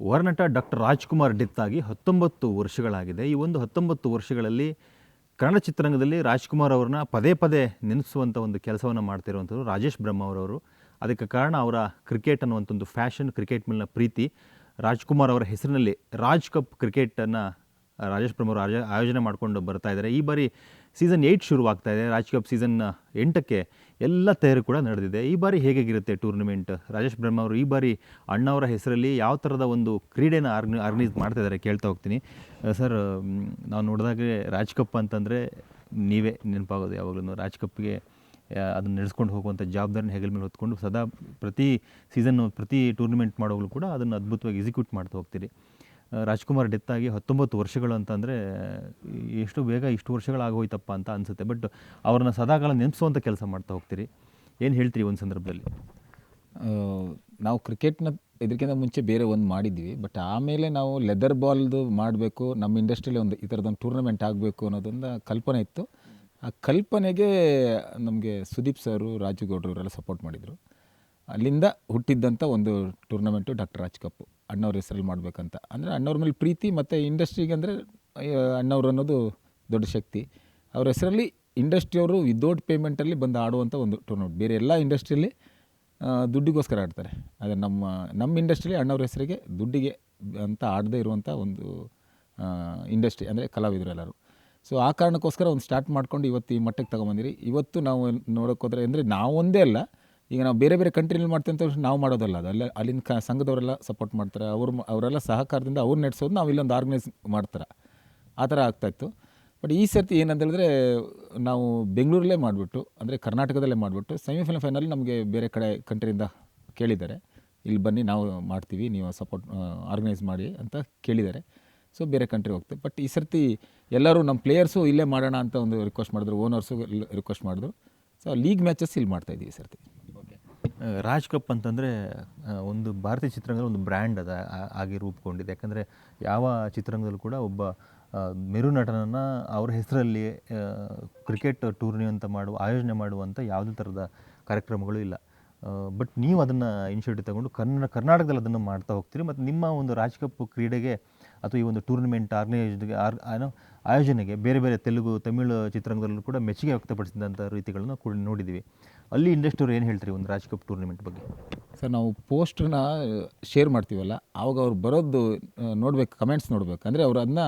ವರನಟ doctor Rajkumar death ಆಗಿ ಹತ್ತೊಂಬತ್ತು ವರ್ಷಗಳಾಗಿದೆ. ಈ ಒಂದು ಹತ್ತೊಂಬತ್ತು ವರ್ಷಗಳಲ್ಲಿ ಕನ್ನಡ ಚಿತ್ರರಂಗದಲ್ಲಿ ರಾಜ್ಕುಮಾರ್ ಅವ್ರನ್ನ ಪದೇ ಪದೇ ನೆನೆಸುವಂಥ ಒಂದು ಕೆಲಸವನ್ನು ಮಾಡ್ತಿರುವಂಥದ್ದು ರಾಜೇಶ್ ಬ್ರಹ್ಮ ಅವರವರು. ಅದಕ್ಕೆ ಕಾರಣ ಅವರ ಕ್ರಿಕೆಟ್ ಅನ್ನುವಂಥ ಒಂದು ಫ್ಯಾಷನ್ ಕ್ರಿಕೆಟ್ ಮೇಲಿನ ಪ್ರೀತಿ. ರಾಜ್ಕುಮಾರ್ ಅವರ ಹೆಸರಿನಲ್ಲಿ ರಾಜ್ ಕಪ್ ಕ್ರಿಕೆಟನ್ನು ರಾಜೇಶ್ ಬ್ರಹ್ಮ ಅವರು ಆಯೋಜನೆ ಮಾಡಿಕೊಂಡು ಬರ್ತಾ ಇದ್ದಾರೆ. ಈ ಬಾರಿ ಸೀಸನ್ ಏಯ್ಟ್ ಶುರುವಾಗ್ತಾ ಇದೆ. ರಾಜ್ ಕಪ್ ಸೀಸನ್ ಎಂಟಕ್ಕೆ ಎಲ್ಲ ತಯಾರಿ ಕೂಡ ನಡೆದಿದೆ. ಈ ಬಾರಿ ಹೇಗಾಗಿರುತ್ತೆ ಟೂರ್ನಮೆಂಟ್? ರಾಜೇಶ್ ಬ್ರಹ್ಮ ಅವರು ಈ ಬಾರಿ ಅಣ್ಣವರ ಹೆಸರಲ್ಲಿ ಯಾವ ಥರದ ಒಂದು ಕ್ರೀಡೆನ ಆರ್ಗನೈ, ಆರ್ಗನೈಸ್ ಮಾಡ್ತಾ ಇದ್ದಾರೆ ಕೇಳ್ತಾ ಹೋಗ್ತೀನಿ. ಸರ್ ನಾವು ನೋಡಿದಾಗೆ ರಾಜ್ ಕಪ್ ಅಂತಂದರೆ ನೀವೇ ನೆನಪಾಗೋದು ಯಾವಾಗಲೂ ರಾಜ್ ಕಪ್ಗೆ ಅದನ್ನು ನಡೆಸ್ಕೊಂಡು ಹೋಗುವಂಥ ಜವಾಬ್ದಾರಿನ ಹೆಗಲ ಮೇಲೆ ಹೊತ್ಕೊಂಡು ಸದಾ ಪ್ರತಿ ಸೀಸನ್ ಪ್ರತಿ ಟೂರ್ನಮೆಂಟ್ ಮಾಡೋವಾಗಲೂ ಕೂಡ ಅದನ್ನು ಅದ್ಭುತವಾಗಿ ಎಕ್ಸಿಕ್ಯೂಟ್ ಮಾಡ್ತಾ ಹೋಗ್ತೀರಿ. ರಾಜ್ಕುಮಾರ್ ಡೆತ್ ಆಗಿ ಹತ್ತೊಂಬತ್ತು ವರ್ಷಗಳು ಅಂತಂದರೆ ಎಷ್ಟು ಬೇಗ ಇಷ್ಟು ವರ್ಷಗಳಾಗೋಯ್ತಪ್ಪ ಅಂತ ಅನಿಸುತ್ತೆ. ಬಟ್ ಅವ್ರನ್ನ ಸದಾಕಾಲ ನೆನೆಸುವಂಥ ಕೆಲಸ ಮಾಡ್ತಾ ಹೋಗ್ತೀರಿ. ಏನು ಹೇಳ್ತೀರಿ ಒಂದು ಸಂದರ್ಭದಲ್ಲಿ? ನಾವು ಕ್ರಿಕೆಟ್ನ ಇದಕ್ಕಿಂತ ಮುಂಚೆ ಬೇರೆ ಒಂದು ಮಾಡಿದ್ವಿ ಬಟ್ ಆಮೇಲೆ ನಾವು ಲೆದರ್ ಬಾಲ್ದು ಮಾಡಬೇಕು, ನಮ್ಮ ಇಂಡಸ್ಟ್ರಿಯಲ್ಲಿ ಒಂದು ಈ ಥರದೊಂದು ಟೂರ್ನಮೆಂಟ್ ಆಗಬೇಕು ಅನ್ನೋದೊಂದು ಕಲ್ಪನೆ ಇತ್ತು. ಆ ಕಲ್ಪನೆಗೆ ನಮಗೆ ಸುದೀಪ್ ಸರು ರಾಜು ಗೌಡ್ರು ಇವರೆಲ್ಲ ಸಪೋರ್ಟ್ ಮಾಡಿದರು. ಅಲ್ಲಿಂದ ಹುಟ್ಟಿದ್ದಂಥ ಒಂದು ಟೂರ್ನಮೆಂಟು ಡಾಕ್ಟರ್ ರಾಜ್ ಕಪ್ಪು ಅಣ್ಣವ್ರ ಹೆಸರಲ್ಲಿ ಮಾಡಬೇಕಂತ. ಅಂದರೆ ಅಣ್ಣವ್ರ ಮೇಲೆ ಪ್ರೀತಿ ಮತ್ತು ಇಂಡಸ್ಟ್ರಿಗೆ ಅಂದರೆ ಅಣ್ಣವ್ರು ಅನ್ನೋದು ದೊಡ್ಡ ಶಕ್ತಿ. ಅವ್ರ ಹೆಸರಲ್ಲಿ ಇಂಡಸ್ಟ್ರಿಯವರು ವಿದೌಟ್ ಪೇಮೆಂಟಲ್ಲಿ ಬಂದು ಆಡುವಂಥ ಒಂದು ಟೂರ್ನಮೆಂಟ್ ಬೇರೆ ಎಲ್ಲ ಇಂಡಸ್ಟ್ರಿಯಲ್ಲಿ ದುಡ್ಡಿಗೋಸ್ಕರ ಆಡ್ತಾರೆ. ಆದರೆ ನಮ್ಮ ನಮ್ಮ ಇಂಡಸ್ಟ್ರಿಯಲ್ಲಿ ಅಣ್ಣವ್ರ ಹೆಸರಿಗೆ ದುಡ್ಡಿಗೆ ಅಂತ ಆಡದೇ ಇರುವಂಥ ಒಂದು ಇಂಡಸ್ಟ್ರಿ ಅಂದರೆ ಕಲಾವಿದರು ಎಲ್ಲರೂ. ಸೊ ಆ ಕಾರಣಕ್ಕೋಸ್ಕರ ಒಂದು ಸ್ಟಾರ್ಟ್ ಮಾಡ್ಕೊಂಡು ಇವತ್ತು ಈ ಮಟ್ಟಕ್ಕೆ ತೊಗೊಂಬಂದಿರಿ. ಇವತ್ತು ನಾವು ನೋಡೋಕ್ಕೋದ್ರೆ ಅಂದರೆ ನಾವು ಒಂದೇ ಅಲ್ಲ ಈಗ ನಾವು ಬೇರೆ ಬೇರೆ ಕಂಟ್ರಿನಲ್ಲಿ ಮಾಡ್ತೀವಿ ಅಂತ ನಾವು ಮಾಡೋದಲ್ಲ ಅದು. ಅಲ್ಲೇ ಅಲ್ಲಿನ ಕ ಸಂಘದವರೆಲ್ಲ ಸಪೋರ್ಟ್ ಮಾಡ್ತಾರೆ. ಅವ್ರು ಅವರೆಲ್ಲ ಸಹಕಾರದಿಂದ ಅವ್ರು ನಡೆಸೋದು ನಾವು ಇಲ್ಲೊಂದು ಆರ್ಗನೈಸ್ ಮಾಡ್ತಾರೆ. ಆ ಥರ ಆಗ್ತಾಯಿತ್ತು ಬಟ್ ಈ ಸರ್ತಿ ಏನಂತ ಹೇಳಿದ್ರೆ ನಾವು ಬೆಂಗಳೂರಲ್ಲೇ ಮಾಡಿಬಿಟ್ಟು, ಅಂದರೆ ಕರ್ನಾಟಕದಲ್ಲೇ ಮಾಡಿಬಿಟ್ಟು ಸೆಮಿಫೈನಲ್ ಫೈನಲ್ ನಮಗೆ ಬೇರೆ ಕಡೆ ಕಂಟ್ರಿಯಿಂದ ಕೇಳಿದ್ದಾರೆ. ಇಲ್ಲಿ ಬನ್ನಿ ನಾವು ಮಾಡ್ತೀವಿ, ನೀವು ಸಪೋರ್ಟ್ ಆರ್ಗನೈಸ್ ಮಾಡಿ ಅಂತ ಕೇಳಿದ್ದಾರೆ. ಸೊ ಬೇರೆ ಕಂಟ್ರಿ ಹೋಗ್ತೇವೆ ಬಟ್ ಈ ಸರ್ತಿ ಎಲ್ಲರೂ ನಮ್ಮ ಪ್ಲೇಯರ್ಸು ಇಲ್ಲೇ ಮಾಡೋಣ ಅಂತ ಒಂದು ರಿಕ್ವೆಸ್ಟ್ ಮಾಡಿದ್ರು. ಓನರ್ಸು ರಿಕ್ವೆಸ್ಟ್ ಮಾಡಿದ್ರು. ಸೊ ಲೀಗ್ ಮ್ಯಾಚಸ್ ಇಲ್ಲಿ ಮಾಡ್ತಾಯಿದ್ದೀವಿ ಈ ಸರ್ತಿ. ರಾಜ್ ಕಪ್ ಅಂತಂದರೆ ಒಂದು ಭಾರತೀಯ ಚಿತ್ರರಂಗದ ಒಂದು ಬ್ರ್ಯಾಂಡ್ ಅದ ಆಗಿ ರೂಪುಗೊಂಡಿದೆ. ಯಾಕಂದರೆ ಯಾವ ಚಿತ್ರರಂಗದಲ್ಲೂ ಕೂಡ ಒಬ್ಬ ಮೆರು ನಟನನ್ನು ಅವ್ರ ಹೆಸರಲ್ಲಿ ಕ್ರಿಕೆಟ್ ಟೂರ್ನಿ ಅಂತ ಮಾಡುವ, ಆಯೋಜನೆ ಮಾಡುವಂಥ ಯಾವುದೇ ಥರದ ಕಾರ್ಯಕ್ರಮಗಳು ಇಲ್ಲ. ಬಟ್ ನೀವು ಅದನ್ನು ಇನಿಷಿಯೇಟಿವ್ ತಗೊಂಡು ಕನ್ನಡ ಕರ್ನಾಟಕದಲ್ಲಿ ಅದನ್ನು ಮಾಡ್ತಾ ಹೋಗ್ತೀರಿ. ಮತ್ತು ನಿಮ್ಮ ಒಂದು ರಾಜ್ ಕಪ್ ಕ್ರೀಡೆಗೆ ಅಥವಾ ಈ ಒಂದು ಟೂರ್ನಮೆಂಟ್ ಆರ್ಗನೈಸ್ಡ್ಗೆ ಆರ್ ಏನೋ ಆಯೋಜನೆಗೆ ಬೇರೆ ಬೇರೆ ತೆಲುಗು, ತಮಿಳು ಚಿತ್ರರಂಗದಲ್ಲೂ ಕೂಡ ಮೆಚ್ಚುಗೆ ವ್ಯಕ್ತಪಡಿಸಿದಂಥ ರೀತಿಗಳನ್ನು ಕೂಡ ನೋಡಿದ್ದೀವಿ ಅಲ್ಲಿ ಇಂಡಸ್ಟ್ರಿ ಏನು ಹೇಳ್ತೀರಿ ಒಂದು ರಾಜ್ ಕಪ್ ಟೂರ್ನಮೆಂಟ್ ಬಗ್ಗೆ? ಸರ್, ನಾವು ಪೋಸ್ಟ್ರನ್ನ ಶೇರ್ ಮಾಡ್ತೀವಲ್ಲ, ಆವಾಗ ಅವ್ರು ಬರೋದು ನೋಡ್ಬೇಕು ಕಮೆಂಟ್ಸ್ ನೋಡ್ಬೇಕು. ಅಂದರೆ ಅವ್ರು ಅದನ್ನ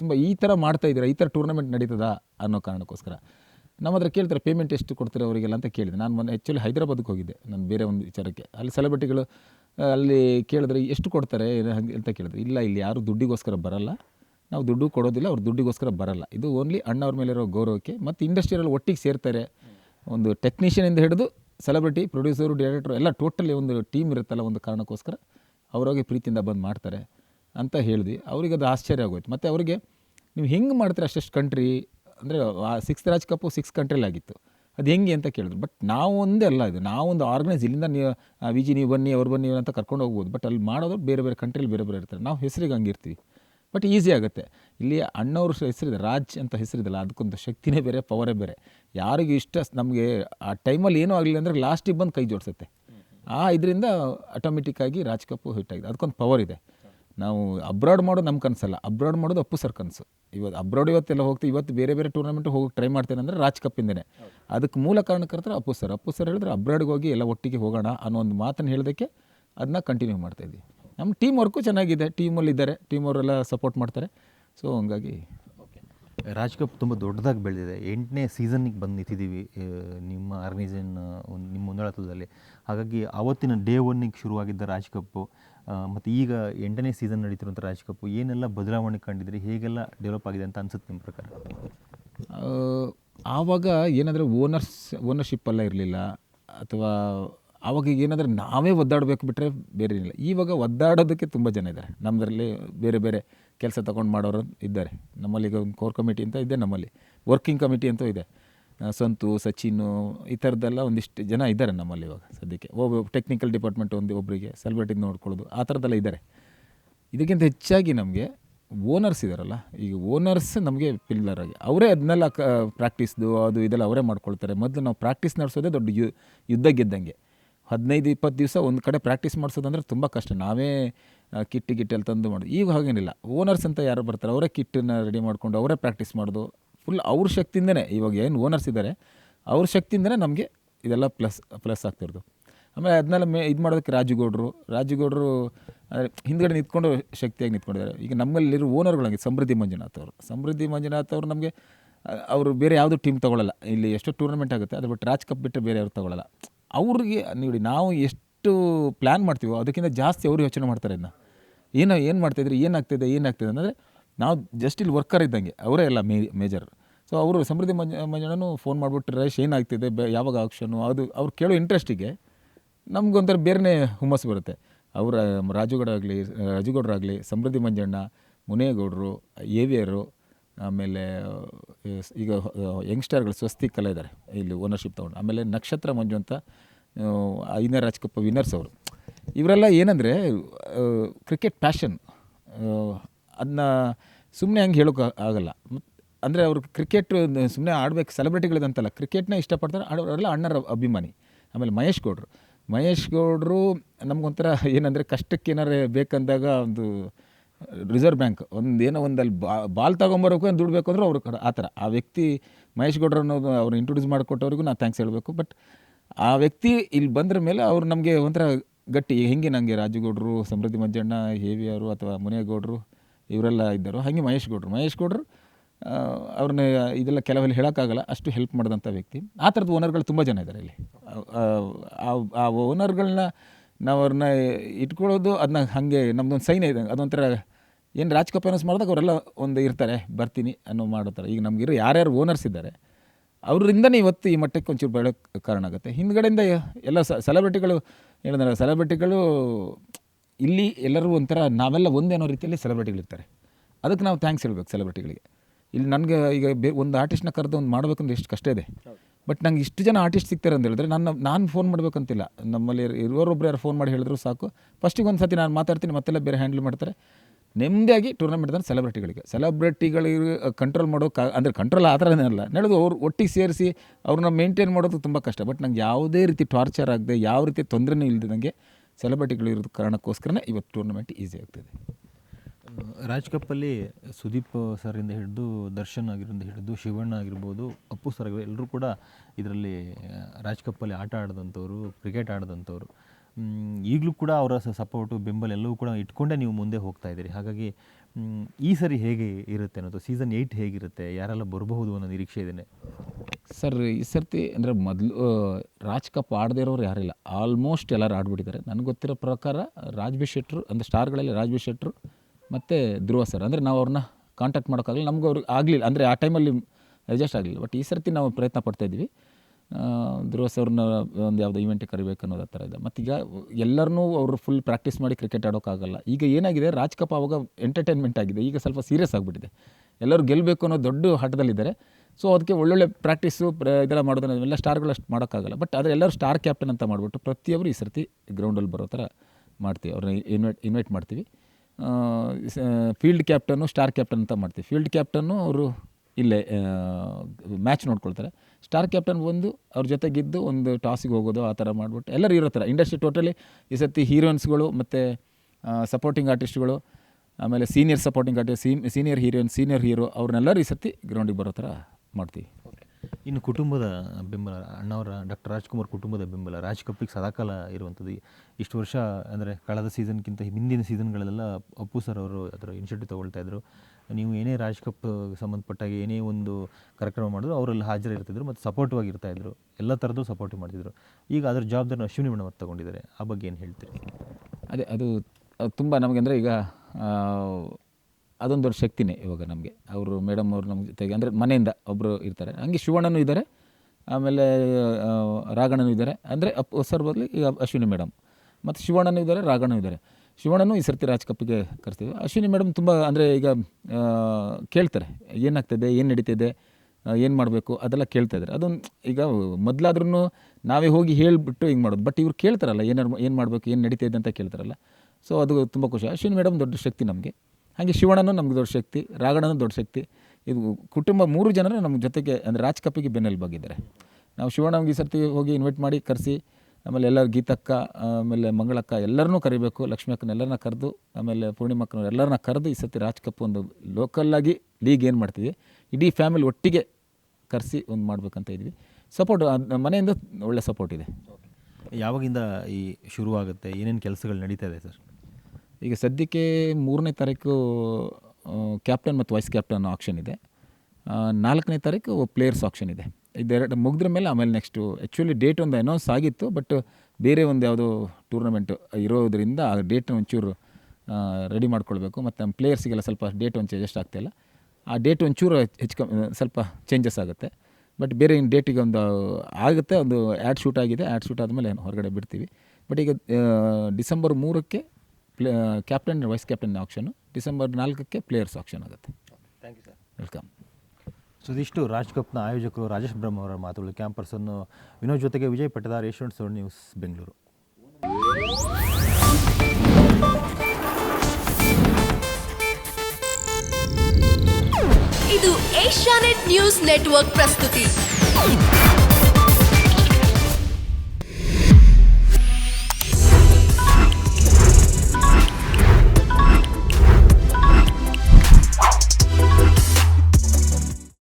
ತುಂಬ ಈ ಥರ ಮಾಡ್ತಾ ಇದ್ದೀರಾ, ಈ ಥರ ಟೂರ್ನಮೆಂಟ್ ನಡೀತದಾ ಅನ್ನೋ ಕಾರಣಕ್ಕೋಸ್ಕರ. ನಮ್ಮ ಹತ್ರ ಕೇಳ್ತಾರೆ ಪೇಮೆಂಟ್ ಎಷ್ಟು ಕೊಡ್ತಾರೆ ಅವರಿಗೆಲ್ಲ ಅಂತ ಕೇಳಿದೆ. ನಾನು ಮೊನ್ನೆ ಆ್ಯಕ್ಚುಲಿ ಹೈದರಾಬಾದ್ಗೆ ಹೋಗಿದ್ದೆ, ನಾನು ಬೇರೆ ಒಂದು ವಿಚಾರಕ್ಕೆ. ಅಲ್ಲಿ ಸೆಲೆಬ್ರಿಟಿಗಳು ಅಲ್ಲಿ ಕೇಳಿದ್ರೆ ಎಷ್ಟು ಕೊಡ್ತಾರೆ ಹಂಗೆ ಅಂತ ಕೇಳಿದ್ರು. ಇಲ್ಲ, ಇಲ್ಲಿ ಯಾರು ದುಡ್ಡಿಗೋಸ್ಕರ ಬರಲ್ಲ. ನಾವು ದುಡ್ಡು ಕೊಡೋದಿಲ್ಲ, ಅವ್ರು ದುಡ್ಡಿಗೋಸ್ಕರ ಬರಲ್ಲ. ಇದು ಓನ್ಲಿ ಅಣ್ಣವ್ರ ಮೇಲಿರೋ ಗೌರವಕ್ಕೆ, ಮತ್ತು ಇಂಡಸ್ಟ್ರಿಯಲ್ಲಿ ಒಟ್ಟಿಗೆ ಸೇರ್ತಾರೆ. ಒಂದು ಟೆಕ್ನಿಷಿಯನಿಂದ ಹಿಡಿದು ಸೆಲೆಬ್ರಿಟಿ ಪ್ರೊಡ್ಯೂಸರು ಡೈರೆಕ್ಟ್ರು ಎಲ್ಲ ಟೋಟಲಿ ಒಂದು ಟೀಮ್ ಇರುತ್ತಲ್ಲ ಒಂದು ಕಾರಣಕ್ಕೋಸ್ಕರ ಅವರೋಗಿ ಪ್ರೀತಿಯಿಂದ ಬಂದು ಮಾಡ್ತಾರೆ ಅಂತ ಹೇಳಿದ್ವಿ ಅವ್ರಿಗೆ ಅದು ಆಶ್ಚರ್ಯ ಆಗೋಯ್ತು. ಮತ್ತು ಅವರಿಗೆ ನೀವು ಹೆಂಗೆ ಮಾಡ್ತೀರಿ ಅಷ್ಟೆಷ್ಟು ಕಂಟ್ರಿ ಅಂದರೆ ಸಿಕ್ಸ್ ರಾಜ್ ಕಪ್ಪು ಸಿಕ್ಸ್ ಕಂಟ್ರಿಲಾಗಿತ್ತು ಅದು ಹೆಂಗೆ ಅಂತ ಕೇಳಿದ್ರು. ಬಟ್ ನಾವು ಒಂದೇ ಅಲ್ಲ ಇದು. ನಾವೊಂದು ಆರ್ಗನೈಸ್ ಇಲ್ಲಿಂದ ನೀವು ವಿ ಜಿ ನೀವು ಬನ್ನಿ, ಅವ್ರು ಬನ್ನಿ ಅಂತ ಕರ್ಕೊಂಡು ಹೋಗ್ಬೋದು. ಬಟ್ ಅಲ್ಲಿ ಮಾಡೋದು ಬೇರೆ ಬೇರೆ ಕಂಟ್ರಿಲಿ ಬೇರೆ ಬೇರೆ ಇರ್ತಾರೆ. ನಾವು ಹೆಸರಿಗೆ ಹಂಗಿರ್ತೀವಿ. ಬಟ್ ಈಸಿ ಆಗುತ್ತೆ. ಇಲ್ಲಿ ಅಣ್ಣವ್ರ ಹೆಸರಿದೆ, ರಾಜ್ ಅಂತ ಹೆಸರಿದಲ್ಲ, ಅದಕ್ಕೊಂದು ಶಕ್ತಿನೇ ಬೇರೆ ಪವರೇ ಬೇರೆ. ಯಾರಿಗೂ ಇಷ್ಟ ನಮಗೆ ಆ ಟೈಮಲ್ಲಿ ಏನೂ ಆಗಲಿಲ್ಲ ಅಂದರೆ ಲಾಸ್ಟಿಗೆ ಬಂದು ಕೈ ಜೋಡಿಸುತ್ತೆ. ಆ ಇದರಿಂದ ಆಟೋಮೆಟಿಕ್ಕಾಗಿ ರಾಜ್ ಕಪ್ಪು ಹಿಟ್ ಆಗಿದೆ. ಅದಕ್ಕೊಂದು ಪವರ್ ಇದೆ. ನಾವು ಅಬ್ರಾಡ್ ಮಾಡೋದು ನಮ್ಮ ಕನಸಲ್ಲ. ಅಬ್ರಾಡ್ ಮಾಡೋದು ಅಪ್ಪು ಸರ್ ಕನಸು. ಇವತ್ತು ಅಬ್ರಾಡ್ ಇವತ್ತೆಲ್ಲ ಹೋಗ್ತೀವಿ ಇವತ್ತು ಬೇರೆ ಬೇರೆ ಟೂರ್ನಮೆಂಟ್ ಹೋಗಿ ಟ್ರೈ ಮಾಡ್ತೇನೆ ಅಂದರೆ ರಾಜ್ ಕಪ್ಪಿಂದನೇ ಅದಕ್ಕೆ ಮೂಲ ಕಾರಣಕರ್ತರ ಅಪ್ಪು ಸರ್. ಅಪ್ಪು ಸರ್ ಹೇಳಿದ್ರೆ ಅಬ್ರಾಡ್ಗೆ ಹೋಗಿ ಎಲ್ಲ ಒಟ್ಟಿಗೆ ಹೋಗೋಣ ಅನ್ನೋ ಒಂದು ಮಾತನ್ನು ಹೇಳೋದಕ್ಕೆ ಅದನ್ನ ಕಂಟಿನ್ಯೂ ಮಾಡ್ತಾಯಿದ್ವಿ ನಮ್ಮ ಟೀಮ್ ವರ್ಕು ಚೆನ್ನಾಗಿದೆ. ಟೀಮಲ್ಲಿ ಇದ್ದಾರೆ. ಟೀಮ್ ಅವರೆಲ್ಲ ಸಪೋರ್ಟ್ ಮಾಡ್ತಾರೆ. ಸೊ ಹಂಗಾಗಿ ರಾಜ್ ಕಪ್ ತುಂಬ ದೊಡ್ಡದಾಗಿ ಬೆಳೆದಿದೆ. ಎಂಟನೇ ಸೀಸನ್ನಿಗೆ ಬಂದು ನಿಂತಿದ್ದೀವಿ ನಿಮ್ಮ ಆರ್ಗನೈಸೇಷನ್ ಒಂದು ನಿಮ್ಮ ಮುಂದಾಳತ್ವದಲ್ಲಿ ಹಾಗಾಗಿ ಆವತ್ತಿನ ಡೇ ಒನ್ನಿಗೆ ಶುರುವಾಗಿದ್ದ ರಾಜ್ ಕಪ್ಪು ಮತ್ತು ಈಗ ಎಂಟನೇ ಸೀಸನ್ ನಡೀತಿರುವಂಥ ರಾಜ್ ಕಪ್ಪು ಏನೆಲ್ಲ ಬದಲಾವಣೆ ಕಂಡಿದ್ರಿ ಹೇಗೆಲ್ಲ ಡೆವಲಪ್ ಆಗಿದೆ ಅಂತ ಅನ್ಸುತ್ತೆ ನಿಮ್ಮ ಪ್ರಕಾರ? ಆವಾಗ ಏನಂದರೆ ಓನರ್ಸ್ ಓನರ್ಶಿಪ್ ಎಲ್ಲ ಇರಲಿಲ್ಲ ಅಥವಾ ಆವಾಗ ಏನಾದರೆ ನಾವೇ ಒದ್ದಾಡಬೇಕು ಬಿಟ್ಟರೆ ಬೇರೆ ಏನಿಲ್ಲ ಇವಾಗ ಒದ್ದಾಡೋದಕ್ಕೆ ತುಂಬ ಜನ ಇದ್ದಾರೆ. ನಮ್ಮದರಲ್ಲಿ ಬೇರೆ ಬೇರೆ ಕೆಲಸ ತಗೊಂಡು ಮಾಡೋರು ಇದ್ದಾರೆ. ನಮ್ಮಲ್ಲಿ ಕೋರ್ ಕಮಿಟಿ ಅಂತ ಇದೆ ನಮ್ಮಲ್ಲಿ. ವರ್ಕಿಂಗ್ ಕಮಿಟಿ ಅಂತೂ ಇದೆ. ಸಂತು ಸಚಿನು ಈ ಥರದ್ದೆಲ್ಲ ಒಂದಿಷ್ಟು ಜನ ಇದ್ದಾರೆ ನಮ್ಮಲ್ಲಿ ಇವಾಗ ಸದ್ಯಕ್ಕೆ. ಒಬ್ಬ ಟೆಕ್ನಿಕಲ್ ಡಿಪಾರ್ಟ್ಮೆಂಟ್ ಒಂದು ಒಬ್ಬರಿಗೆ ಸೆಲೆಬ್ರಿಟಿ ನೋಡ್ಕೊಳ್ಳೋದು, ಆ ಥರದ್ದೆಲ್ಲ ಇದ್ದಾರೆ. ಇದಕ್ಕಿಂತ ಹೆಚ್ಚಾಗಿ ನಮಗೆ ಓನರ್ಸ್ ಇದ್ದಾರಲ್ಲ ಈಗ ಓನರ್ಸ್ ನಮಗೆ ಪಿಲ್ಲರ್ ಆಗಿ. ಅವರೇ ಅದನ್ನೆಲ್ಲ ಕ ಪ್ರಾಕ್ಟೀಸ್ದು ಅದು ಇದೆಲ್ಲ ಅವರೇ ಮಾಡ್ಕೊಳ್ತಾರೆ. ಮೊದಲು ನಾವು ಪ್ರಾಕ್ಟೀಸ್ ನಡೆಸೋದೇ ದೊಡ್ಡ ಯು, ಯುದ್ಧ ಗೆದ್ದಂಗೆ. ಹದಿನೈದು, ಇಪ್ಪತ್ತು ದಿವಸ ಒಂದು ಕಡೆ ಪ್ರಾಕ್ಟೀಸ್ ಮಾಡಿಸೋದಂದ್ರೆ ತುಂಬ ಕಷ್ಟ. ನಾವೇ ಕಿಟ್ ಗಿಟ್ಟೆಲ್ಲ ತಂದು ಮಾಡೋದು. ಈಗ ಹಾಗೇನಿಲ್ಲ. ಓನರ್ಸ್ ಅಂತ ಯಾರು ಬರ್ತಾರೆ, ಅವರೇ ಕಿಟ್ಟನ್ನು ರೆಡಿ ಮಾಡಿಕೊಂಡು ಅವರೇ ಪ್ರಾಕ್ಟೀಸ್ ಮಾಡೋದು. ಫುಲ್ ಅವ್ರ ಶಕ್ತಿಯಿಂದನೇ, ಇವಾಗ ಏನು ಓನರ್ಸ್ ಇದ್ದಾರೆ, ಅವ್ರ ಶಕ್ತಿಯಿಂದನೇ ನಮಗೆ ಇದೆಲ್ಲ ಪ್ಲಸ್ ಪ್ಲಸ್ ಆಗ್ತಿರೋದು. ಆಮೇಲೆ ಅದನ್ನೆಲ್ಲ ಮೇ, ಇದು ಮಾಡೋದಕ್ಕೆ ರಾಜುಗೌಡರು. ರಾಜುಗೌಡರು ಹಿಂದ್ಗಡೆ ನಿಂತ್ಕೊಂಡು ಶಕ್ತಿಯಾಗಿ ನಿಂತ್ಕೊಂಡಿದ್ದಾರೆ. ಈಗ ನಮ್ಮಲ್ಲಿರೋ ಓನರ್ಗಳಾಗಿ ಸಮೃದ್ಧಿ ಮಂಜುನಾಥ್ ಅವರು. ಸಮೃದ್ಧಿ ಮಂಜುನಾಥ್ ಅವರು ನಮಗೆ ಅವರು ಬೇರೆ ಯಾವುದೂ ಟೀಮ್ ತೊಗೊಳ್ಳಲ್ಲ ಇಲ್ಲಿ ಎಷ್ಟು ಟೂರ್ನಮೆಂಟ್ ಆಗುತ್ತೆ ಅದು ಬಿಟ್ಟು ರಾಜ್ ಕಪ್ ಬಿಟ್ಟರೆ ಬೇರೆ ಯಾರು ತೊಗೊಳ್ಳಲ್ಲ ಅವ್ರಿಗೆ, ನೋಡಿ, ನಾವು ಎಷ್ಟು ಪ್ಲ್ಯಾನ್ ಮಾಡ್ತೀವೋ, ಅದಕ್ಕಿಂತ ಜಾಸ್ತಿ ಅವರು ಯೋಚನೆ ಮಾಡ್ತಾರೆ ಇದನ್ನ ಏನು ಏನು ಮಾಡ್ತಿದ್ರು ಏನಾಗ್ತಿದೆ ಏನಾಗ್ತಿದೆ ಅಂದರೆ ನಾವು ಜಸ್ಟ್ ಇಲ್ಲಿ ವರ್ಕರ್ ಇದ್ದಂಗೆ, ಅವರೇ ಎಲ್ಲ ಮೇಜರ್ ಸೊ ಅವರು ಸಮೃದ್ಧಿ ಮಂಜ, ಮಂಜಣ್ಣನು ಫೋನ್ ಮಾಡಿಬಿಟ್ಟು ರಶ್ ಏನಾಗ್ತಿದೆ ಬೆ, ಯಾವಾಗ ಆಕ್ಷನು ಅದು ಅವ್ರು ಕೇಳೋ ಇಂಟ್ರೆಸ್ಟಿಗೆ ನಮಗೊಂಥರ ಬೇರೆನೇ ಹುಮ್ಮಸ್ಸು ಬರುತ್ತೆ. ಅವರ ರಾಜುಗೌಡ ಆಗಲಿ ರಾಜುಗೌಡರಾಗಲಿ ಸಮೃದ್ಧಿ ಮಂಜಣ್ಣ, ಮುನೇಗೌಡರು, ಏವಿಯರು, ಆಮೇಲೆ ಈಗ ಯಂಗ್ಸ್ಟರ್ಗಳು ಸ್ವಸ್ತಿ ಕಲೆ ಇದ್ದಾರೆ ಇಲ್ಲಿ ಓನರ್ಶಿಪ್ ತೊಗೊಂಡು. ಆಮೇಲೆ ನಕ್ಷತ್ರ ಮಂಜು ಅಂತ ಐದನೇ ರಾಜ್ಕಪ್ಪ ವಿನ್ನರ್ಸ್ ಅವರು. ಇವರೆಲ್ಲ ಏನಂದರೆ ಕ್ರಿಕೆಟ್ ಪ್ಯಾಷನ್ ಅದನ್ನ ಸುಮ್ಮನೆ ಹಂಗೆ ಹೇಳೋಕೆ ಆಗಲ್ಲ. ಅಂದರೆ ಅವರು ಕ್ರಿಕೆಟ್ ಸುಮ್ಮನೆ ಆಡ್ಬೇಕು ಸೆಲೆಬ್ರಿಟಿಗಳಿದಂತಲ್ಲ ಕ್ರಿಕೆಟ್ನ ಇಷ್ಟಪಡ್ತಾರೆ ಆಡೋರೆಲ್ಲ ಅಣ್ಣರ ಅಭಿಮಾನಿ. ಆಮೇಲೆ ಮಹೇಶ್ ಗೌಡ್ರು. ಮಹೇಶ್ ಗೌಡ್ರು ನಮಗೊಂಥರ ಏನಂದರೆ ಕಷ್ಟಕ್ಕೆ ಏನಾರು ಬೇಕಂದಾಗ ಒಂದು ರಿಸರ್ವ್ ಬ್ಯಾಂಕ್ ಒಂದು ಏನೋ ಒಂದು ಅಲ್ಲಿ ಬಾಲ್ ತೊಗೊಂಬರೋಕೆ ದುಡ್ಡು ಬೇಕು ಅಂದ್ರೆ ಅವ್ರು ಕಡೆ, ಆ ಥರ. ಆ ವ್ಯಕ್ತಿ ಮಹೇಶ್ ಗೌಡ್ರು ಅವ್ರು ಇಂಟ್ರೊಡ್ಯೂಸ್ ಮಾಡಿಕೊಟ್ಟವ್ರಿಗೂ ನಾನು ಥ್ಯಾಂಕ್ಸ್ ಹೇಳಬೇಕು. ಬಟ್ ಆ ವ್ಯಕ್ತಿ ಇಲ್ಲಿ ಬಂದ್ರ ಮೇಲೆ ಅವ್ರು ನಮಗೆ ಒಂಥರ ಗಟ್ಟಿ ಹೆಂಗೆ ನನಗೆ ರಾಜುಗೌಡರು, ಸಮೃದ್ಧಿ ಮಂಜಣ್ಣ ಹೇವಿಯವರು ಅಥವಾ ಮುನೇಗೌಡರು ಇವರೆಲ್ಲ ಇದ್ದರು, ಹಾಗೆ ಮಹೇಶ್ ಗೌಡರು. ಮಹೇಶ್ ಗೌಡರು ಅವ್ರನ್ನ ಇದೆಲ್ಲ ಕೆಲವೆಲ್ಲ ಹೇಳೋಕ್ಕಾಗಲ್ಲ, ಅಷ್ಟು ಹೆಲ್ಪ್ ಮಾಡಿದಂಥ ವ್ಯಕ್ತಿ. ಆ ಥರದ ಓನರ್ಗಳು ತುಂಬ ಜನ ಇದ್ದಾರೆ ಇಲ್ಲಿ. ಆ- ಓನರ್ಗಳನ್ನ ನಾವು ಅವ್ರನ್ನ ಇಟ್ಕೊಳ್ಳೋದು ಅದನ್ನ ಹಾಗೆ ನಮ್ದೊಂದು ಸೈನ್ ಇದೆ, ಅದೊಂಥರ ಏನು ರಾಜ್ ಕಪ್ ಅನೌನ್ಸ್ ಮಾಡಿದಾಗ ಅವರೆಲ್ಲ ಒಂದು ಇರ್ತಾರೆ, ಬರ್ತೀನಿ ಅನ್ನೋ ಮಾಡೋ ಥರ. ಈಗ ನಮಗಿರೋ ಯಾರ್ಯಾರು ಓನರ್ಸ್ ಇದ್ದಾರೆ ಅವರಿಂದನೇ ಇವತ್ತು ಈ ಮಟ್ಟಕ್ಕೆ ಒಂಚೂರು ಬೆಳಕ್ಕೆ ಕಾರಣ ಆಗುತ್ತೆ. ಹಿಂದ್ಗಡೆಯಿಂದ ಎಲ್ಲ ಸೆಲೆಬ್ರಿಟಿಗಳು ಹೇಳಿದ್ರೆ ಸೆಲೆಬ್ರಿಟಿಗಳು ಇಲ್ಲಿ ಎಲ್ಲರೂ ಒಂಥರ ನಾವೆಲ್ಲ ಒಂದೇ ಅನ್ನೋ ರೀತಿಯಲ್ಲಿ ಸೆಲೆಬ್ರಿಟಿಗಳಿರ್ತಾರೆ ಅದಕ್ಕೆ ನಾವು ಥ್ಯಾಂಕ್ಸ್ ಹೇಳ್ಬೇಕು ಸೆಲೆಬ್ರಿಟಿಗಳಿಗೆ ಇಲ್ಲಿ ನನಗೆ ಈಗ ಬೇ, ಒಂದು ಆರ್ಟಿಸ್ಟ್ನ ಕರೆದು ಒಂದು ಮಾಡಬೇಕಂದ್ರೆ ಎಷ್ಟು ಕಷ್ಟ ಇದೆ. ಬಟ್ ನಂಗೆ ಇಷ್ಟು ಜನ ಆರ್ಟಿಸ್ಟ್ ಸಿಗ್ತಾರೆ ಅಂತ ಹೇಳಿದ್ರೆ ನಾನು ನಾನು ಫೋನ್ ಮಾಡಬೇಕಂತಿಲ್ಲ. ನಮ್ಮಲ್ಲಿ ಇರೋರೊಬ್ರು ಯಾರು ಫೋನ್ ಮಾಡಿ ಹೇಳಿದ್ರು ಸಾಕು. ಫಸ್ಟಿಗೆ ಒಂದು ಸತಿ ನಾನು ಮಾತಾಡ್ತೀನಿ, ಮತ್ತೆಲ್ಲ ಬೇರೆ ಹ್ಯಾಂಡಲ್ ಮಾಡ್ತಾರೆ. ನೆಮ್ಮದಿಯಾಗಿ ಟೂರ್ನಮೆಂಟ್ ಅಂದ್ರೆ ಸೆಲೆಬ್ರಿಟಿಗಳಿಗೆ ಸೆಲೆಬ್ರಿಟಿಗಳಿಗೆ ಕಂಟ್ರೋಲ್ ಮಾಡೋ ಕ, ಅಂದರೆ ಕಂಟ್ರೋಲ್ ಆ ಥರನೇ ಅಲ್ಲ. ನಡೆದು ಅವ್ರು ಒಟ್ಟಿಗೆ ಸೇರಿಸಿ ಅವ್ರನ್ನ ಮೇಂಟೈನ್ ಮಾಡೋದು ತುಂಬ ಕಷ್ಟ. ಬಟ್ ನಂಗೆ ಯಾವುದೇ ರೀತಿ ಟಾರ್ಚರ್ ಆಗದೆ, ಯಾವ ರೀತಿ ತೊಂದರೆನೂ ಇಲ್ಲದಂಗೆ ಸೆಲೆಬ್ರಿಟಿಗಳು ಇರೋದು ಕಾರಣಕ್ಕೋಸ್ಕರನೇ ಇವತ್ತು ಟೂರ್ನಮೆಂಟ್ ಈಸಿ ಆಗ್ತದೆ. ರಾಜ್ ಕಪ್ಪಲ್ಲಿ ಸುದೀಪ್ ಸರಿಂದ ಹಿಡಿದು ದರ್ಶನ್ ಆಗಿರೋದು ಹಿಡಿದು ಶಿವಣ್ಣ ಆಗಿರ್ಬೋದು, ಅಪ್ಪು ಸರ್ ಆಗಿರ್ಬೋದು ಎಲ್ಲರೂ ಕೂಡ ಇದರಲ್ಲಿ, ರಾಜ್ ಕಪ್ಪಲ್ಲಿ ಆಟ ಆಡಿದಂಥವ್ರು ಕ್ರಿಕೆಟ್ ಆಡಿದಂಥವ್ರು. ಈಗಲೂ ಕೂಡ ಅವರ ಸಪೋರ್ಟು ಬೆಂಬಲ ಎಲ್ಲವೂ ಕೂಡ ಇಟ್ಕೊಂಡೇ ನೀವು ಮುಂದೆ ಹೋಗ್ತಾ ಇದ್ದೀರಿ. ಹಾಗಾಗಿ ಈ ಸರಿ ಹೇಗೆ ಇರುತ್ತೆ ಅನ್ನೋದು ಸೀಸನ್ ಏಯ್ಟ್ ಹೇಗಿರುತ್ತೆ, ಯಾರೆಲ್ಲ ಬರಬಹುದು ಅನ್ನೋ ನಿರೀಕ್ಷೆ ಇದ್ದೇನೆ ಸರ್, ಈ ಸರ್ತಿ ಅಂದರೆ ಮೊದಲು ರಾಜ್ ಕಪ್ ಆಡದೇ ಇರೋರು ಯಾರಿಲ್ಲ. ಆಲ್ಮೋಸ್ಟ್ ಎಲ್ಲರೂ ಆಡ್ಬಿಟ್ಟಿದ್ದಾರೆ. ನನಗೆ ಗೊತ್ತಿರೋ ಪ್ರಕಾರ ರಾಜ್ಬಿ ಶೆಟ್ರು ಅಂದರೆ ಸ್ಟಾರ್ಗಳಲ್ಲಿ ರಾಜ್ಬಿ ಶೆಟ್ರು ಮತ್ತು ಧ್ರುವ ಸರ್. ಅಂದರೆ ನಾವು ಅವ್ರನ್ನ ಕಾಂಟ್ಯಾಕ್ಟ್ ಮಾಡೋಕ್ಕಾಗಲಿಲ್ಲ ನಮ್ಗೆ ಅವ್ರಿಗೆ ಆಗಲಿಲ್ಲ. ಅಂದರೆ ಆ ಟೈಮಲ್ಲಿ ಅಡ್ಜಸ್ಟ್ ಆಗಲಿಲ್ಲ. ಬಟ್ ಈ ಸರ್ತಿ ನಾವು ಪ್ರಯತ್ನ ಪಡ್ತಾಯಿದ್ವಿ ಧ್ರುವ ಸರ್ನ ಒಂದು ಯಾವುದೋ ಈವೆಂಟಿಗೆ ಕರಿಬೇಕು ಅನ್ನೋದು ಆ ಥರ ಇದೆ. ಮತ್ತೀಗ ಎಲ್ಲರನ್ನೂ ಅವರು ಫುಲ್ ಪ್ರಾಕ್ಟೀಸ್ ಮಾಡಿ ಕ್ರಿಕೆಟ್ ಆಡೋಕ್ಕಾಗಲ್ಲ ಈಗ ಏನಾಗಿದೆ, ರಾಜ್ ಕಪ್ ಆವಾಗ ಎಂಟರ್ಟೈನ್ಮೆಂಟ್ ಆಗಿದೆ. ಈಗ ಸ್ವಲ್ಪ ಸೀರಿಯಸ್ ಆಗಿಬಿಟ್ಟಿದೆ. ಎಲ್ಲರೂ ಗೆಲ್ಲಬೇಕು ಅನ್ನೋ ದೊಡ್ಡ ಹಠದಲ್ಲಿದ್ದಾರೆ. ಸೊ ಅದಕ್ಕೆ ಒಳ್ಳೊಳ್ಳೆ ಪ್ರಾಕ್ಟೀಸು ಪ್ರ, ಇದೆಲ್ಲ ಮಾಡೋದನ್ನ ಎಲ್ಲ ಸ್ಟಾರ್ಗಳು ಅಷ್ಟು ಮಾಡೋಕ್ಕಾಗಲ್ಲ. ಬಟ್ ಆದರೆ ಎಲ್ಲರೂ ಸ್ಟಾರ್ ಕ್ಯಾಪ್ಟನ್ ಅಂತ ಮಾಡಿಬಿಟ್ಟು ಪ್ರತಿಯೊಬ್ಬರು ಈ ಸರ್ತಿ ಗ್ರೌಂಡಲ್ಲಿ ಬರೋ ಥರ ಮಾಡ್ತೀವಿ. ಅವ್ರನ್ನ ಇನ್ವೈಟ್ ಇನ್ವೈಟ್ ಮಾಡ್ತೀವಿ. ಫೀಲ್ಡ್ ಕ್ಯಾಪ್ಟನ್ನು ಸ್ಟಾರ್ ಕ್ಯಾಪ್ಟನ್ ಅಂತ ಮಾಡ್ತೀವಿ. ಫೀಲ್ಡ್ ಕ್ಯಾಪ್ಟನ್ನು ಅವರು ಇಲ್ಲೇ ಮ್ಯಾಚ್ ನೋಡ್ಕೊಳ್ತಾರೆ. ಸ್ಟಾರ್ ಕ್ಯಾಪ್ಟನ್ ಬಂದು ಅವ್ರ ಜೊತೆಗಿದ್ದು ಒಂದು ಟಾಸಿಗೆ ಹೋಗೋದು ಆ ಥರ ಮಾಡಿಬಿಟ್ಟು ಎಲ್ಲರೂ ಇರೋ ಥರ. ಇಂಡಸ್ಟ್ರಿ ಟೋಟಲಿ ಈ ಸರ್ತಿ ಹೀರೋಯಿನ್ಸ್ಗಳು ಮತ್ತು ಸಪೋರ್ಟಿಂಗ್ ಆರ್ಟಿಸ್ಟ್ಗಳು ಆಮೇಲೆ senior supporting artist senior heroine senior hero ಅವ್ರನ್ನೆಲ್ಲರೂ ಈ ಸರ್ತಿ ಗ್ರೌಂಡಿಗೆ ಬರೋ ಥರ ಮಾಡ್ತೀವಿ. ಇನ್ನು ಕುಟುಂಬದ ಬೆಂಬಲ, ಅಣ್ಣವರ, ಡಾಕ್ಟರ್ ರಾಜ್ಕುಮಾರ್ ಕುಟುಂಬದ ಬೆಂಬಲ, ರಾಜ್ ಕಪ್ಪಿಗೆ ಸದಾಕಾಲ ಇರುವಂಥದ್ದು. ಇಷ್ಟು ವರ್ಷ ಅಂದರೆ ಕಳೆದ ಸೀಸನ್ಗಿಂತ ಹಿಂದಿನ ಸೀಸನ್ಗಳಲ್ಲೆಲ್ಲ ಅಪ್ಪು ಸರ್ ಅವರು ಅದರ ಇನಿಷಿಯೇಟಿವ್ ತೊಗೊಳ್ತಾ ಇದ್ದರು ನೀವು ಏನೇ ರಾಜ್ ಕಪ್ ಸಂಬಂಧಪಟ್ಟಾಗ ಏನೇ ಒಂದು ಕಾರ್ಯಕ್ರಮ ಮಾಡಿದ್ರು ಅವರಲ್ಲಿ ಹಾಜರಿರ್ತಿದ್ರು ಮತ್ತು ಸಪೋರ್ಟಿವ್ ಇರ್ತಾಯಿದ್ರು ಎಲ್ಲ ಥರದ್ದು ಸಪೋರ್ಟಿವ್ ಮಾಡ್ತಿದ್ರು. ಈಗ ಅದರ ಜವಾಬ್ದಾರಿ ಅಶ್ವಿನಿ ಮೇಡಮ್ ಅವ್ರು ತಗೊಂಡಿದ್ದಾರೆ. ಆ ಬಗ್ಗೆ ಏನು ಹೇಳ್ತೀರಿ? ಅದೇ ಅದು ತುಂಬ ನಮಗೆ ಅಂದರೆ ಈಗ ಅದೊಂದು ದೊಡ್ಡ ಶಕ್ತಿನೇ ಇವಾಗ ನಮಗೆ. ಅವರು ಮೇಡಮ್ ಅವರು ನಮ್ಮ ಜೊತೆಗೆ ಅಂದರೆ ಮನೆಯಿಂದ ಒಬ್ಬರು ಇರ್ತಾರೆ. ಹಂಗೆ ಶಿವಣ್ಣನೂ ಇದ್ದಾರೆ ಆಮೇಲೆ ರಾಗಣ್ಣನೂ ಇದ್ದಾರೆ ಅಂದರೆ ಅಪ್, ಸರ್ ಬದಲು ಈಗ ಅಶ್ವಿನಿ ಮೇಡಮ್ ಮತ್ತು ಶಿವಣ್ಣನೂ ಇದ್ದಾರೆ ರಾಘಣ್ಣನೂ ಇದ್ದಾರೆ ಶಿವಣ್ಣನೂ ಈ ಸರ್ತಿ ರಾಜ್ ಕಪ್ಪಿಗೆ ಕರೆಸ್ತೀವಿ ಅಶ್ವಿನಿ ಮೇಡಮ್ ತುಂಬ ಅಂದರೆ ಈಗ ಕೇಳ್ತಾರೆ. ಏನಾಗ್ತದೆ, ಏನು ನಡೀತಿದೆ ಏನು ಮಾಡಬೇಕು ಅದೆಲ್ಲ ಕೇಳ್ತಾ ಇದ್ದಾರೆ ಅದೊಂದು ಈಗ ಮೊದಲಾದ್ರೂ ನಾವೇ ಹೋಗಿ ಹೇಳಿಬಿಟ್ಟು ಹಿಂಗೆ ಮಾಡೋದು. ಬಟ್ ಇವ್ರು ಕೇಳ್ತಾರಲ್ಲ, ಏನಾರು, ಏನು ಮಾಡಬೇಕು, ಏನು ನಡೀತಿದೆ ಅಂತ ಕೇಳ್ತಾರಲ್ಲ. ಸೊ ಅದು ತುಂಬ ಖುಷಿ. ಅಶ್ವಿನಿ ಮೇಡಮ್ ದೊಡ್ಡ ಶಕ್ತಿ ನಮಗೆ. ಹಾಗೆ ಶಿವಣ್ಣನೂ ನಮ್ಗೆ ದೊಡ್ಡ ಶಕ್ತಿ ರಾಘಣ್ಣನೂ ದೊಡ್ಡ ಶಕ್ತಿ. ಇದು ಕುಟುಂಬ ಮೂರು ಜನರು ನಮ್ಮ ಜೊತೆಗೆ ಅಂದರೆ ರಾಜ್ ಕಪ್ಪಿಗೆ ಬೆನ್ನೆಲುಬಾಗಿದ್ದಾರೆ ನಾವು ಶಿವಣ್ಣಗೆ ಈ ಸರ್ತಿ ಹೋಗಿ ಇನ್ವೈಟ್ ಮಾಡಿ ಕರೆಸಿ, ಆಮೇಲೆ ಎಲ್ಲರೂ ಗೀತಕ್ಕ, ಆಮೇಲೆ ಮಂಗಳಕ್ಕ ಎಲ್ಲರನ್ನೂ ಕರಿಬೇಕು ಲಕ್ಷ್ಮಿ ಅಕ್ಕನ ಎಲ್ಲರನ್ನ ಕರೆದು, ಆಮೇಲೆ ಪೂರ್ಣಿಮಕ್ಕನ ಎಲ್ಲರನ್ನ ಕರೆದು ಈ ಸರ್ತಿ ರಾಜ್ ಕಪ್ ಒಂದು ಲೋಕಲ್ಲಾಗಿ ಲೀಗ್ ಏನು ಮಾಡ್ತೀವಿ ಇಡೀ ಫ್ಯಾಮಿಲಿ ಒಟ್ಟಿಗೆ ಕರೆಸಿ ಒಂದು ಮಾಡಬೇಕಂತ ಇದ್ವಿ. ಸಪೋರ್ಟ್ ಮನೆಯಿಂದ ಒಳ್ಳೆ ಸಪೋರ್ಟ್ ಇದೆ. ಯಾವಾಗಿಂದ ಈ ಶುರುವಾಗುತ್ತೆ? ಏನೇನು ಕೆಲಸಗಳು ನಡೀತಾ ಇದೆ ಸರ್? ಈಗ ಸದ್ಯಕ್ಕೆ ಮೂರನೇ ತಾರೀಕು ಕ್ಯಾಪ್ಟನ್ ಮತ್ತು ವೈಸ್ ಕ್ಯಾಪ್ಟನ್ ಆಕ್ಷನ್ ಇದೆ. ನಾಲ್ಕನೇ ತಾರೀಕು ಪ್ಲೇಯರ್ಸ್ ಆಕ್ಷನ್ ಇದೆ. ಇದೆರಡು ಮುಗಿದ್ರ ಮೇಲೆ ಆಮೇಲೆ ನೆಕ್ಸ್ಟು ಆ್ಯಕ್ಚುಲಿ ಡೇಟ್ ಒಂದು ಅನೌನ್ಸ್ ಆಗಿತ್ತು ಬಟ್ ಬೇರೆ ಒಂದು ಯಾವುದೋ ಟೂರ್ನಮೆಂಟ್ ಇರೋದ್ರಿಂದ ಆ ಡೇಟ್ನ ಒಂಚೂರು ರೆಡಿ ಮಾಡ್ಕೊಳ್ಬೇಕು. ಮತ್ತು ನಮ್ಮ ಪ್ಲೇಯರ್ಸಿಗೆಲ್ಲ ಸ್ವಲ್ಪ ಡೇಟ್ ಒಂದು ಅಡ್ಜಸ್ಟ್ ಆಗ್ತಾಯಿಲ್ಲ ಆ ಡೇಟ್ ಒಂಚೂರು ಹೆಚ್ಚು ಕಮ್ಮಿ, ಸ್ವಲ್ಪ ಚೇಂಜಸ್ ಆಗುತ್ತೆ. ಬಟ್ ಬೇರೆ ಇನ್ನು ಡೇಟಿಗೆ ಒಂದು ಆಗುತ್ತೆ, ಒಂದು ಆ್ಯಡ್ ಶೂಟ್ ಆಗಿದೆ. ಆ್ಯಡ್ ಶೂಟ್ ಆದಮೇಲೆ ಹೊರಗಡೆ ಬಿಡ್ತೀವಿ. ಬಟ್ ಈಗ ಡಿಸೆಂಬರ್ ಮೂರಕ್ಕೆ play captain vice captain auction. December ನಾಲ್ಕಕ್ಕೆ ಪ್ಲೇಯರ್ಸ್ ಆಕ್ಷನ್ ಆಗುತ್ತೆ. Thank you sir welcome so ಇದಿಷ್ಟು ರಾಜ್ಕಪ್ನ ಆಯೋಜಕರು ರಾಜೇಶ್ ಬ್ರಹ್ಮ ಅವರ ಮಾತುಗಳು. ಕ್ಯಾಂಪರ್ಸನ್ನು ವಿನೋದ್ ಜೊತೆಗೆ ವಿಜಯ್ ಪಟ್ಟದಾರ್ ಯಶವಂತ್ ಸೋಡ್ ನ್ಯೂಸ್ ಬೆಂಗಳೂರು. ಇದು ಏಷ್ಯಾನೆಟ್ ನ್ಯೂಸ್ ನೆಟ್ವರ್ಕ್ ಪ್ರಸ್ತುತಿ.